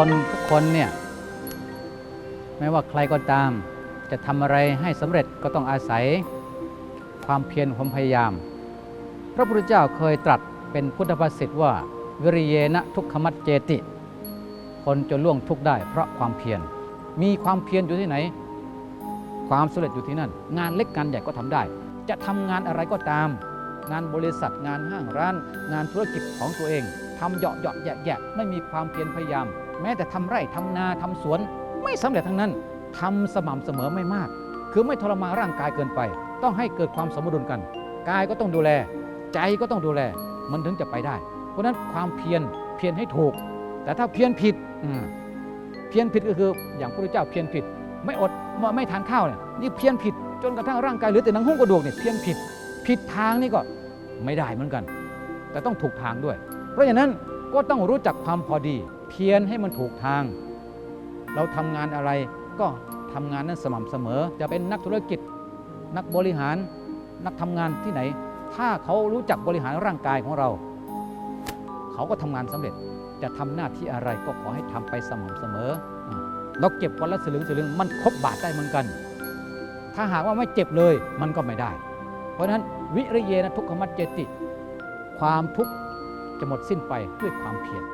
คนทุกคนเนี่ยไม่ว่าใครก็ตาม จะทำอะไรให้สำเร็จก็ต้องอาศัยความเพียรความพยายาม พระพุทธเจ้าเคยตรัสเป็นพุทธภาษิตว่า วิริเยนะทุกขมัจเจติ คนจะล่วงทุกได้เพราะความเพียร มีความเพียรอยู่ที่ไหน ความสำเร็จอยู่ที่นั่น งานเล็กงานใหญ่ก็ทำได้ จะทำงานอะไรก็ตาม งานบริษัทงานห้างร้าน งานธุรกิจของตัวเองทำเหยาะเหยาะแยะแยะไม่มีความเพียรพยายาม แม้แต่ทำไร่ทำนาทำสวนไม่สำเร็จทั้งนั้นทำสม่ำเสมอไม่มาก คือไม่ทรมานร่างกายเกินไป ต้องให้เกิดความสมดุลกัน กายก็ต้องดูแล ใจก็ต้องดูแล มันถึงจะไปได้ เพราะฉะนั้นความเพียรเพียรให้ถูก แต่ถ้าเพียรผิดเพียรผิดก็คืออย่างพระพุทธเจ้าเพียรผิด ไม่อดไม่ทานข้าวเนี่ยนี่เพียนผิดจนกระทั่งร่างกายหลือแต่นังหุ้มกระดูกเนี่ยเพี้ยนผิด ผิดทางนี่ก็ไม่ได้เหมือนกัน แต่ต้องถูกทางด้วย เพราะฉะนั้นก็ต้องรู้จักความพอดี เพียรให้มันถูกทาง เราทำงานอะไรก็ทำงานนั้นสม่ำเสมอ จะเป็นนักธุรกิจ นักบริหาร นักทำงานที่ไหน ถ้าเขารู้จักบริหารร่างกายของเรา เขาก็ทำงานสำเร็จ จะทำหน้าที่อะไรก็ขอให้ทำไปสม่ำเสมอ เราเก็บวันละสลึงสลึงมันครบบาทได้เหมือนกัน ถ้าหากว่าไม่เจ็บเลยมันก็ไม่ได้ เพราะฉะนั้นวิริเยนะทุกขมัจเจติ ความทุกข์จะหมดสิ้นไปด้วยความเพียร